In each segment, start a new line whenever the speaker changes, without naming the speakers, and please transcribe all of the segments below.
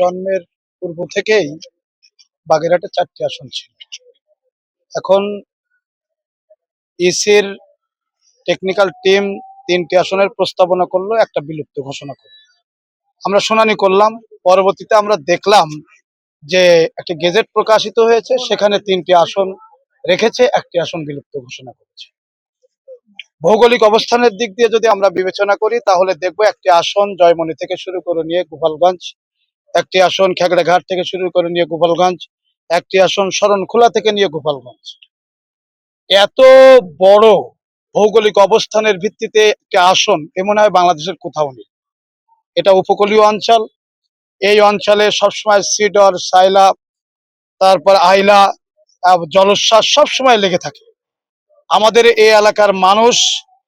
জন্মের পূর্ব থেকেই বাগেরহাটে চারটি আসন ছিল। এখন ইসির টেকনিক্যাল টিম তিনটি আসনের প্রস্তাবনা করল, একটা বিলুপ্ত ঘোষণা করল। আমরা শুনানি করলাম, পরবর্তীতে আমরা দেখলাম যে একটি গেজেট প্রকাশিত হয়েছে, সেখানে তিনটি আসন রেখেছে, একটি আসন বিলুপ্ত ঘোষণা করেছে। ভৌগোলিক অবস্থানের দিক দিয়ে যদি আমরা বিবেচনা করি, তাহলে দেখব একটি আসন জয়মণি থেকে শুরু করে নিয়ে গোপালগঞ্জ একটি আসন খেগড়াঘাট থেকে শুরু করে নিয়ে গোপালগঞ্জ, একটি আসন শরণখোলা থেকে নিয়ে গোপালগঞ্জ। এত বড় ভৌগোলিক অবস্থানের ভিত্তিতে একটি আসন এ মনে হয় বাংলাদেশের কোথাও নেই। এটা উপকূলীয় অঞ্চল। এই অঞ্চলে সবসময় সিডর, সাইলা, তারপর আইলা জলোচ্ছ্বাস সবসময় লেগে থাকে। আমাদের এই এলাকার মানুষ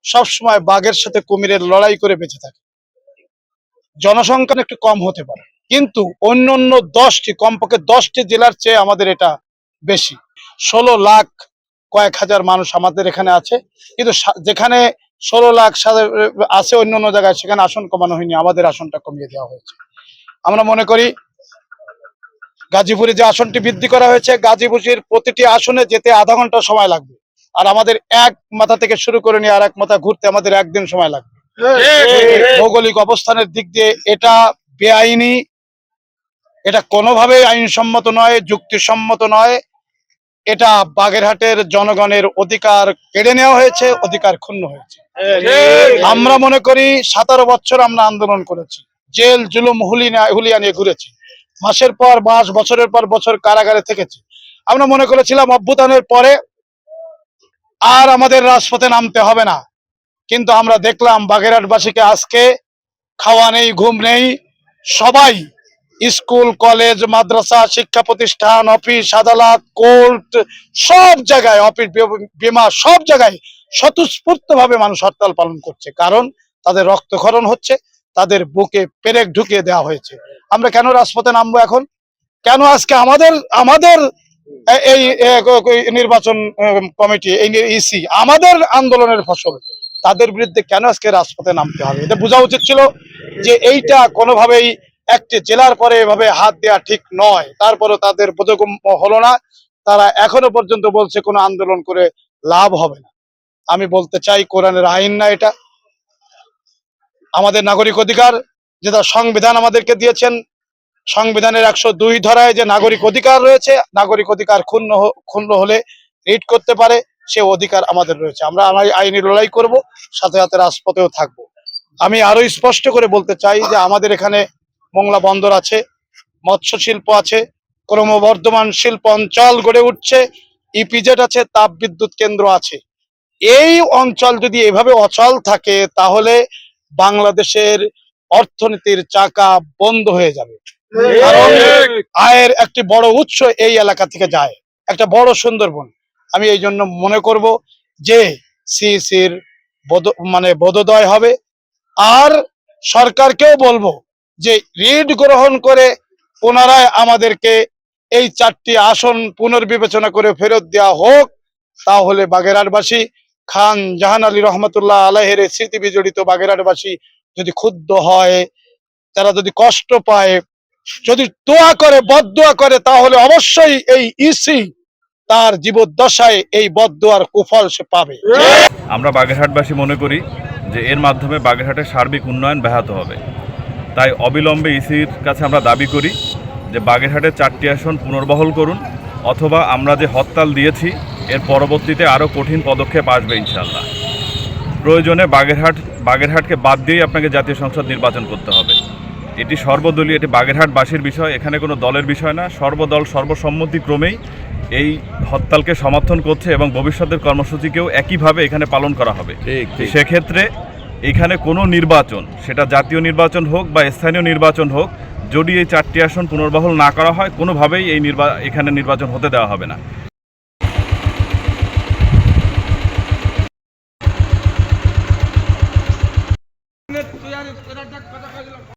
সবসময় বাঘের সাথে কুমিরের লড়াই করে বেঁচে থাকে। জনসংখ্যা একটু কম হতে পারে। কিন্তু অন্য অন্য দশটি কমপক্ষে দশটি জেলার চেয়ে আমাদের এটা বেশি। ষোলো লাখ কয়েক হাজার মানুষ আমাদের এখানে আছে। কিন্তু যেখানে ষোলো লাখ আছে অন্য অন্য জায়গায় সেখানে আসন কমানো হয়নি। আমাদের আসনটা কমিয়ে দেওয়া হয়েছে। আমরা মনে করি গাজীপুরে যে আসনটি বৃদ্ধি করা হয়েছে গাজীপুরের প্রতিটি আসনে যেতে আধা ঘণ্টা সময় লাগবে। আর আমাদের এক মাথা থেকে শুরু করে নিয়ে আর এক মাথা ঘুরতে আমাদের একদিন সময় লাগবে। ভৌগোলিক অবস্থানের দিক দিয়ে এটা বেআইনি এটা কোনোভাবেই আইনসম্মত নয়, যুক্তিসম্মত নয়। এটা বাগেরহাটের জনগণের অধিকার কেড়ে নেওয়া হয়েছে, অধিকার ক্ষুণ্ণ হয়েছে। আমরা মনে করি সতেরো বছর আমরা আন্দোলন করেছি। জেল, জুলুম হুলিয়া হুলিয়া নিয়ে ঘুরেছি। মাসের পর মাস, বছরের পর বছর কারাগারে থেকেছি। আমরা মনে করেছিলাম অভ্যুত্থানের পরে আর আমাদের রাজপথে নামতে হবে না। কিন্তু আমরা দেখলাম বাগেরহাটবাসীকে আজকে খাওয়া নেই, ঘুম নেই। সবাই স্কুল, কলেজ, মাদ্রাসা, শিক্ষা প্রতিষ্ঠান, অফিস, আদালত, কোর্ট, সব জায়গায়, অফিস বিমা, সব জায়গায় স্বতঃস্ফূর্ত ভাবে মানুষ হরতাল পালন করছে। কারণ তাদের রক্তক্ষরণ হচ্ছে, তাদের বুকে পেরেক ঢুকিয়ে দেওয়া হয়েছে। আমরা কেন রাজপথে নামবো এখন? কেন আজকে আমাদের আমাদের এই নির্বাচন কমিটি, এই ইসি আমাদের আন্দোলনের ফসল, তাদের বিরুদ্ধে কেন আজকে রাজপথে নামতে হবে? এটা বোঝা উচিত ছিল যে এইটা কোনোভাবেই একটি জেলার পরে এভাবে হাত দেওয়া ঠিক নয়। তারপরে তাদের বোধগম্য হলো না। তারা এখনও পর্যন্ত বলছে কোনো আন্দোলন করে লাভ হবে না। আমি বলতে চাই, কোরআনের আইন না এটা। আমাদের নাগরিক অধিকার, যেটা সংবিধান আমাদেরকে দিয়েছেন, সংবিধানের একশো দুই ধরায় যে নাগরিক অধিকার রয়েছে, নাগরিক অধিকার ক্ষুণ্ণ ক্ষুণ্ণ হলে রিট করতে পারে, সে অধিকার আমাদের রয়েছে। আমরা আমার আইনি লড়াই করব, সাথে সাথে রাজপথেও থাকব। আমি আরও স্পষ্ট করে বলতে চাই যে আমাদের এখানে মোংলা বন্দর আছে মৎস্য শিল্প আছে, ক্রমবর্ধমান শিল্প অঞ্চল গড়ে উঠছে, ইপিজেড আছে তাপ বিদ্যুৎ কেন্দ্র আছে। এই অঞ্চল যদি এভাবে অচল থাকে, তাহলে বাংলাদেশের অর্থনীতির চাকা বন্ধ হয়ে যাবে। আয়ের একটি বড় উৎস এই এলাকা থেকে যায়। একটা বড় সুন্দরবন। আমি এই জন্য মনে করব যে সিসির মানে বোধোদয় হবে। আর সরকারকেও বলব যে রিড গ্রহণ করে পুনরায় আমাদেরকে এই চারটি আসন পুনর্বিবেচনা করে ফেরত দেওয়া হোক, তাহলে বাগেরহাটবাসী, খান জাহান আলী রহমতুল্লাহ আলাহের স্মৃতি বিজড়িত বাগেরহাটবাসী যদি ক্ষুব্ধ হয়, তারা যদি কষ্ট পায়, যদি দোয়া করে, বদদোয়া করে, তাহলে অবশ্যই এই ইসি তার জীবদ্দশায় এই বদদোয়ার কুফল সে পাবে।
আমরা বাগেরহাটবাসী মনে করি যে এর মাধ্যমে বাগেরহাটের সার্বিক উন্নয়ন ব্যাহত হবে। তাই অবিলম্বে ইসির কাছে আমরা দাবি করি যে বাগেরহাটের চারটি আসন পুনর্বহল করুন অথবা আমরা যে হরতাল দিয়েছি এর পরবর্তীতে আরও কঠিন পদক্ষেপ আসবে ইনশাল্লাহ প্রয়োজনে বাগেরহাট বাগেরহাটকে বাদ দিয়েই আপনাকে জাতীয় সংসদ নির্বাচন করতে হবে। এটি সর্বদলীয় এটি বাগেরহাটবাসীর বিষয় এখানে কোনো দলের বিষয় না। সর্বদল সর্বসম্মতিক্রমেই এই হরতালকে সমর্থন করছে এবং ভবিষ্যতের কর্মসূচিকেও একইভাবে এখানে পালন করা হবে। সেক্ষেত্রে এখানে কোনো নির্বাচন, সেটা জাতীয় নির্বাচন হোক বা স্থানীয় নির্বাচন হোক, যদি এই চারটি আসন পুনর্বহল না করা হয়, কোনোভাবেই এই নির্বা, এখানে নির্বাচন হতে দেওয়া হবে না।